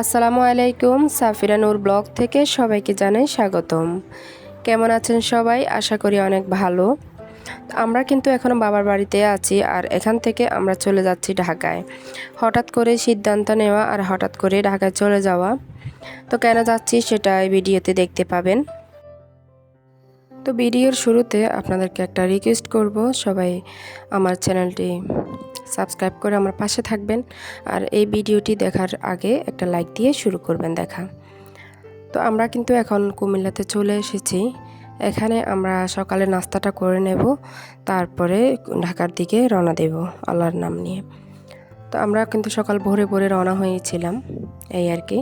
আসসালামু আলাইকুম, সাফিরা নূর ব্লগ থেকে সবাইকে জানাই স্বাগতম। কেমন আছেন সবাই? আশা করি অনেক ভালো। আমরা কিন্তু এখন বাবার বাড়িতে আছি আর এখান থেকে আমরা চলে যাচ্ছি ঢাকায়। হঠাৎ করে সিদ্ধান্ত নেওয়া আর হঠাৎ করে ঢাকায় চলে যাওয়া। তো কেন যাচ্ছি সেটা এই ভিডিওতে দেখতে পাবেন। তো ভিডিওর শুরুতে আপনাদেরকে একটা রিকোয়েস্ট করব। সবাই আমার চ্যানেলটি সাবস্ক্রাইব করে আমার পাশে থাকবেন আর এই ভিডিওটি দেখার আগে একটা লাইক দিয়ে শুরু করবেন দেখা। তো আমরা কিন্তু এখন কুমিল্লাতে চলে এসেছি। এখানে আমরা সকালে নাস্তাটা করে নেব, তারপরে ঢাকার দিকে রওনা দেব আল্লাহর নাম নিয়ে। তো আমরা কিন্তু সকাল ভোরে ভোরে রওনা হয়েছিলাম, এই আর কি।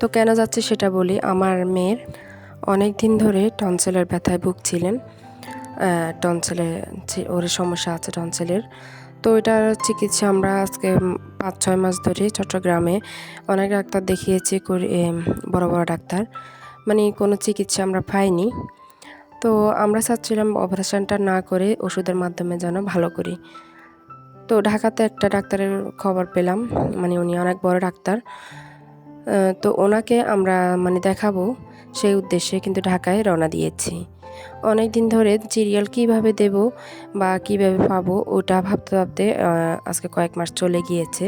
তো কেন যাচ্ছে সেটা বলি। আমার মেয়ের অনেক দিন ধরে টনসেলের ব্যথায় ভুগছিলেন। টনসেলে ওর সমস্যা আছে টনসেলের। তো এটার চিকিৎসা আমরা আজকে পাঁচ ছয় মাস ধরে চট্টগ্রামে অনেক ডাক্তার দেখিয়েছি বড় বড় ডাক্তার। মানে কোনো চিকিৎসা আমরা পাইনি। তো আমরা চাচ্ছিলাম অপারেশনটা না করে ওষুধের মাধ্যমে যেন ভালো করি। তো ঢাকাতে একটা ডাক্তারের খবর পেলাম মানে উনি অনেক বড় ডাক্তার। তো ওনাকে আমরা মানে দেখাবো। সেই উদ্দেশ্যে কিন্তু ঢাকায় রওনা দিয়েছি। অনেক দিন ধরে সিরিয়াল কীভাবে দেব বা কীভাবে পাবো ওটা ভাবতে ভাবতে আজকে কয়েক মাস চলে গিয়েছে।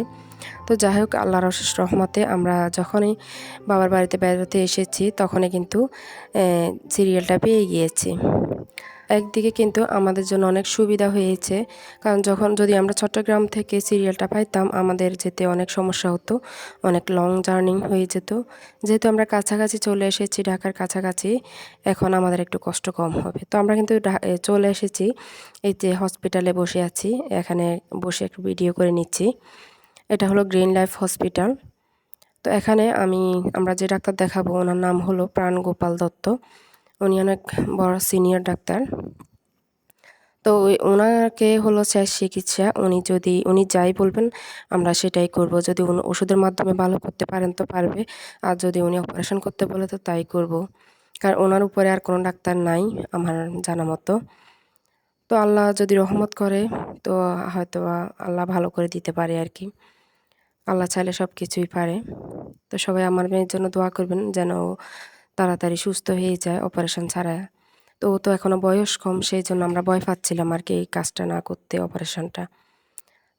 তো যাই হোক, আল্লাহর অশেষ রহমতে আমরা যখনই বাবার বাড়িতে বেড়াতে এসেছি, তখনই কিন্তু সিরিয়ালটা পেয়ে গিয়েছি। একদিকে কিন্তু আমাদের জন্য অনেক সুবিধা হয়েছে। কারণ যখন যদি আমরা চট্টগ্রাম থেকে সিরিয়ালটা পাইতাম, আমাদের যেতে অনেক সমস্যা হতো, অনেক লং জার্নি হয়ে যেত। যেহেতু আমরা কাছাকাছি চলে এসেছি, ঢাকার কাছাকাছি, এখন আমাদের একটু কষ্ট কম হবে। তো আমরা কিন্তু চলে এসেছি, এই যে হসপিটালে বসে আছি, এখানে বসে একটু ভিডিও করে নিচ্ছি। এটা হলো গ্রিন লাইফ হসপিটাল তো এখানে আমি, আমরা যে ডাক্তার দেখাবো, ওনার নাম হলো প্রাণ গোপাল দত্ত। উনি অনেক বড় সিনিয়র ডাক্তার। তো ওনাকে হলো শেষ চিকিৎসা। উনি যদি, উনি যাই বলবেন, আমরা সেটাই করব। যদি উনি ওষুধের মাধ্যমে ভালো করতে পারেন তো পারবে। আর যদি উনি অপারেশন করতে বলে তো তাই করব। কারণ ওনার উপরে আর কোনো ডাক্তার নাই আমার জানা মতো। তো আল্লাহ যদি রহমত করে, তো হয়তো আল্লাহ ভালো করে দিতে পারে আর কি। আল্লাহ চাইলে সব কিছুই পারে। তো সবাই আমার মেয়ের জন্য দোয়া করবেন যেন তাড়াতাড়ি সুস্থ হয়ে যায় অপারেশন ছাড়া তো ও তো এখনও বয়স কম, সেই জন্য আমরা ভয় পাচ্ছিলাম আর কি এই কাজটা না করতে অপারেশনটা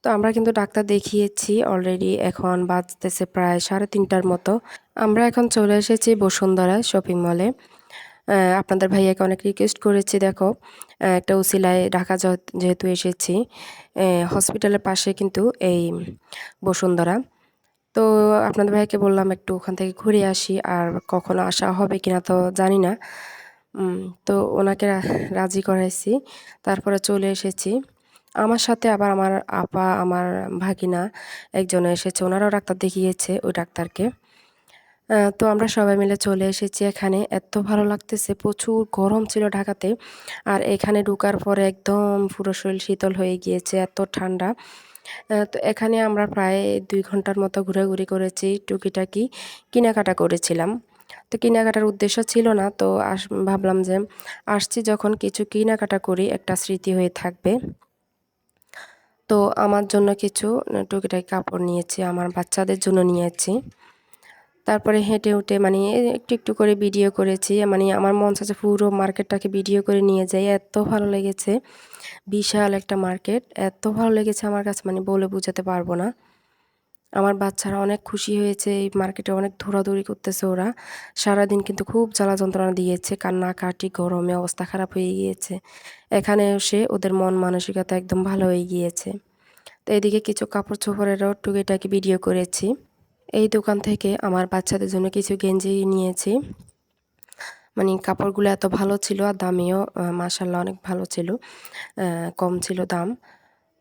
তো আমরা কিন্তু ডাক্তার দেখিয়েছি অলরেডি এখন বাজতেছে প্রায় সাড়ে তিনটার মতো। আমরা এখন চলে এসেছি বসুন্ধরা শপিং মলে আপনাদের ভাইয়াকে অনেক রিকোয়েস্ট করেছি, দেখো একটা উসিলায় ঢাকা যেহেতু এসেছি হসপিটালের পাশে কিন্তু এই বসুন্ধরা। তো আপনাদের ভাইকে বললাম একটু ওখান থেকে ঘুরে আসি আর কখনো আসা হবে কিনা তো জানি না। তো ওনাকে রাজি করাইছি। তারপরে চলে এসেছি। আমার সাথে আবার আমার আপা, আমার ভাগিনা একজন এসেছে। ওনারাও ডাক্তার দেখিয়েছে ওই ডাক্তারকে। তো আমরা সবাই মিলে চলে এসেছি এখানে। এত ভালো লাগতেছে, প্রচুর গরম ছিল ঢাকাতে। আর এখানে ঢুকার পরে একদম পুরো শরীর শীতল হয়ে গিয়েছে, এত ঠান্ডা। তো এখানে আমরা প্রায় দুই ঘণ্টার মতো ঘোরাঘুরি করেছি, টুকিটাকি কেনাকাটা করেছিলাম। তো কেনাকাটার উদ্দেশ্য ছিল না, তো আস, ভাবলাম যে আসছি যখন কিছু কেনাকাটা করি, একটা স্মৃতি হয়ে থাকবে। তো আমার জন্য কিছু টুকিটাকি কাপড় নিয়েছি, আমার বাচ্চাদের জন্য নিয়েছি। তারপরে হেঁটে উঠে মানে একটু একটু করে ভিডিও করেছি। মানে আমার মন চাচ্ছে পুরো মার্কেটটাকে ভিডিও করে নিয়ে যাই। এত ভালো লেগেছে। বিশাল একটা মার্কেট। এত ভালো লেগেছে আমার কাছে। মানে বলে বোঝাতে পারব না। আমার বাচ্চারা অনেক খুশি হয়েছে। এই মার্কেটে অনেক ধরাধরি করতেছে ওরা। সারাদিন কিন্তু খুব জ্বালা যন্ত্রণা দিয়েছে। কান্না কাটি গরমে অবস্থা খারাপ হয়ে গিয়েছে। এখানে এসে ওদের মন মানসিকতা একদম ভালো হয়ে গিয়েছে। তো এদিকে কিছু কাপড় চোপড়েরও টুকিটাকি ভিডিও করেছি। এই দোকান থেকে আমার বাচ্চাদের জন্য কিছু গেঞ্জি নিয়েছি। মানে কাপড়গুলো এত ভালো ছিল আর দামিও মাসাল্লাহ অনেক ভালো ছিল কম ছিল দাম।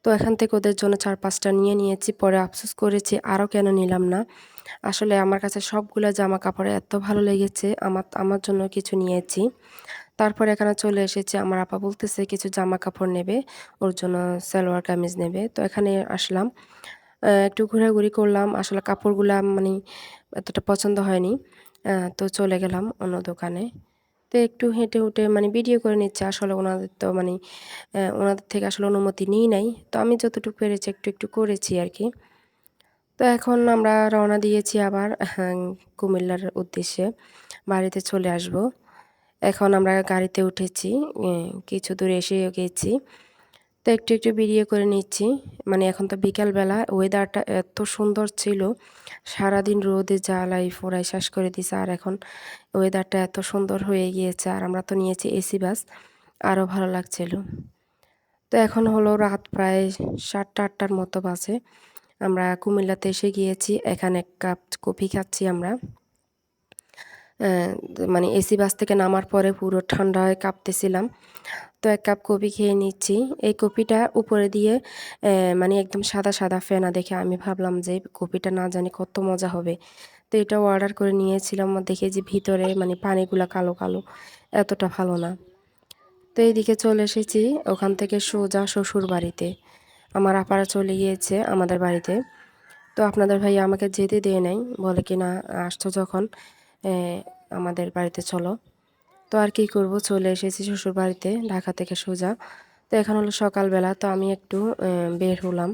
তো এখান থেকে ওদের জন্য চার পাঁচটা নিয়ে নিয়েছি, পরে আফসোস করেছি, আরও কেন নিলাম না? আসলে আমার কাছে সবগুলো জামা কাপড়ে এত ভালো লেগেছে, আমার আমার জন্য কিছু নিয়েছি। তারপর এখানে চলে এসেছি, আমার আপা বলতেছে কিছু জামা কাপড় নেবে, ওর জন্য সালোয়ার কামিজ নেবে। তো এখানে আসলাম একটু ঘোরাঘুরি করলাম। আসলে কাপড়গুলা মানে এতটা পছন্দ হয়নি। তো চলে গেলাম অন্য দোকানে। তো একটু হেঁটে উঠে মানে ভিডিও করে নিচ্ছে। আসলে ওনাদের তো মানে ওনাদের থেকে আসলে অনুমতি নিই নাই। তো আমি যতটুকু পেরেছি একটু একটু করেছি আর কি তো এখন আমরা রওনা দিয়েছি আবার কুমিল্লার উদ্দেশ্যে। বাড়িতে চলে আসব। এখন আমরা গাড়িতে উঠেছি। কিছু দূরে এসে গেছি। তো একটু একটু ভিডিও করে নিচ্ছি। মানে এখন তো বিকালবেলা ওয়েদারটা এত সুন্দর ছিল। সারাদিন রোদে জ্বালাই ফোড়াই শ্বাস করে দিছে। আর এখন ওয়েদারটা এত সুন্দর হয়ে গিয়েছে। আর আমরা তো নিয়েছি এসি বাস। আরও ভালো লাগছিল। তো এখন হলো রাত প্রায় সাতটা, আটটার মতো বাজে। আমরা কুমিল্লাতে এসে গিয়েছি। এখানে এক কাপ কফি খাচ্ছি আমরা। মানে এসি বাস থেকে নামার পরে পুরো ঠান্ডায় কাঁপতেছিলাম। তো এক কাপ কপি খেয়ে নিচ্ছি। এই কপিটা উপরে দিয়ে মানে একদম সাদা সাদা ফেনা দেখে আমি ভাবলাম যে কপিটা না জানি কত মজা হবে। তো এটা অর্ডার করে নিয়েছিলাম দেখে যে ভিতরে মানে পানিগুলো কালো কালো, এতটা ভালো না। তো এইদিকে চলে এসেছি ওখান থেকে সোজা শ্বশুর বাড়িতে। আমার আপারা চলে গিয়েছে আমাদের বাড়িতে। তো আপনাদের ভাই আমাকে যেতে দিয়ে নেই, বলে কি না আসছো যখন? আমাদের বাড়িতে চলো। তো আর কি করব? চলে এসেছি শ্বশুর বাড়িতে ঢাকা থেকে সোজা। তো এখন হলো সকালবেলা, তো আমি একটু বের হলাম।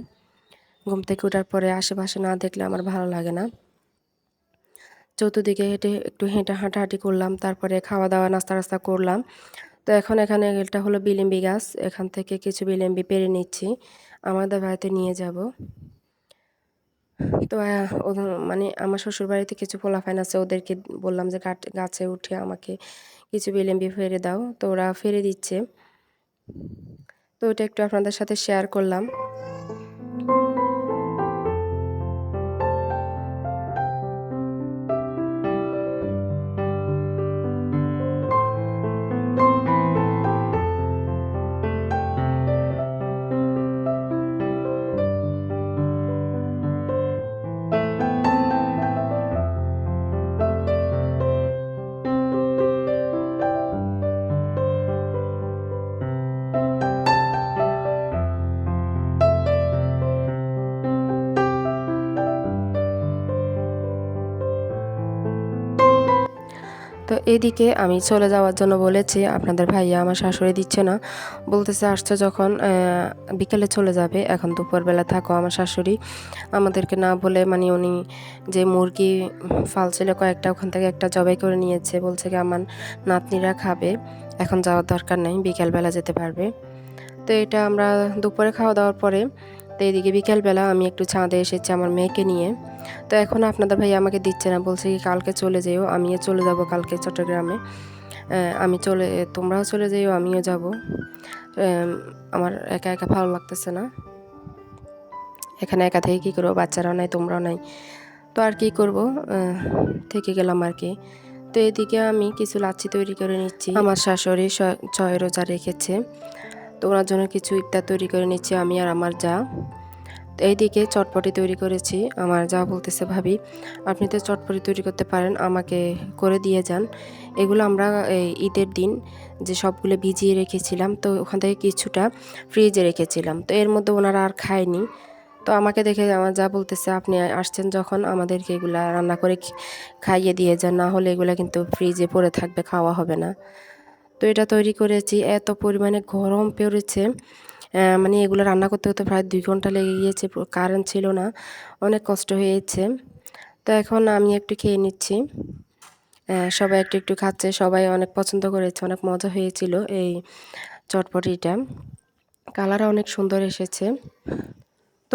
ঘুম থেকে ওঠার পরে আশেপাশে না দেখলে আমার ভালো লাগে না। চতুর্দিকে হেঁটে একটু হেঁটে হাঁটাহাঁটি করলাম, তারপরে খাওয়া দাওয়া নাস্তা রাস্তা করলাম। তো এখন এখানে এটা হলো বিলিম্বি গাছ, এখান থেকে কিছু বিলিম্বি পেরে নিচ্ছি। আমাদের বাড়িতে নিয়ে যাব। তো মানে আমার শ্বশুর বাড়িতে কিছু পোলাফাইন আছে, ওদেরকে বললাম যে গাছে উঠে আমাকে কিছু বিলিম্বি ফেরে দাও। তো ওরা ফেরে দিচ্ছে। তো ওটা একটু আপনাদের সাথে শেয়ার করলাম। তো এদিকে আমি চলে যাওয়ার জন্য বলেছি, আপনাদের ভাইয়া আমার শাশুড়ি দিচ্ছে না। বলতেছে, আসছে যখন বিকেলে চলে যাবে, এখন দুপুরবেলা থাকো আমার শাশুড়ি। আমাদেরকে না বলে মানে উনি যে মুরগি ফাল ফালছিল কয়েকটা, ওখান থেকে একটা জবাই করে নিয়েছে। বলছে কি, আমার নাতনিরা খাবে, এখন যাওয়ার দরকার নেই, বিকেলবেলা যেতে পারবে। তো এটা আমরা দুপুরে খাওয়া দাওয়ার পরে তো এদিকে বিকেলবেলা আমি একটু ছাদে এসেছি আমার মেয়েকে নিয়ে। তো এখন আপনাদের ভাই আমাকে দিচ্ছে না, বলছে কি কালকে চলে যেও, আমিও চলে যাব কালকে চট্টগ্রামে। আমি চলে, তোমরাও চলে যেও, আমিও যাব। আমার একা একা ভালো লাগতেছে না। এখানে একা থেকে কী করব? বাচ্চারাও নাই, তোমরাও নাই। তো আর কি করব? থেকে গেলাম আর কি। তো এদিকে আমি কিছু লাচ্ছি তৈরি করে নিচ্ছি। আমার শাশুড়ি ছয় রোজা রেখেছে। তো ওনার জন্য কিছু ইফতার তৈরি করে নিচ্ছি, আমি আর আমার যা। এইদিকে চটপটি তৈরি করেছি, আমার যা বলতেছে ভাবি। আপনি তো চটপটি তৈরি করতে পারেন, আমাকে করে দিয়ে যান। এগুলো আমরা ঈদের দিন যে সবগুলো ভিজিয়ে রেখেছিলাম, তো ওখান থেকে কিছুটা ফ্রিজে রেখেছিলাম। তো এর মধ্যে ওনারা আর খায়নি। তো আমাকে দেখে আমার যা বলতেছে, আপনি আসছেন যখন, আমাদেরকে এগুলা রান্না করে খাইয়ে দিয়ে যান, না হলে এগুলো কিন্তু ফ্রিজে পড়ে থাকবে, খাওয়া হবে না। তো এটা তৈরি করেছি, এত পরিমাণে গরম পড়েছে। মানে এগুলো রান্না করতে করতে প্রায় দুই ঘণ্টা লেগে গিয়েছে কারেন্ট ছিল না, অনেক কষ্ট হয়েছে। তো এখন আমি একটু খেয়ে নিচ্ছি। সবাই একটু একটু খাচ্ছে, সবাই অনেক পছন্দ করেছে, অনেক মজা হয়েছিল এই চটপটিটা। কালার অনেক সুন্দর এসেছে।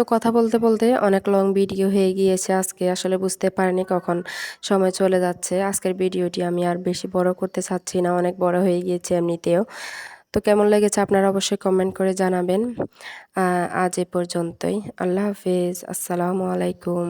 তো কথা বলতে বলতে অনেক লং ভিডিও হয়ে গিয়েছে। আজকে আসলে বুঝতে পারিনি কখন সময় চলে যাচ্ছে। আজকের ভিডিওটি আমি আর বেশি বড় করতে চাচ্ছি না, অনেক বড় হয়ে গিয়েছে এমনিতেও। তো কেমন লেগেছে আপনারা অবশ্যই কমেন্ট করে জানাবেন। আজ এ পর্যন্তই। আল্লাহ হাফিজ। আসসালামু আলাইকুম।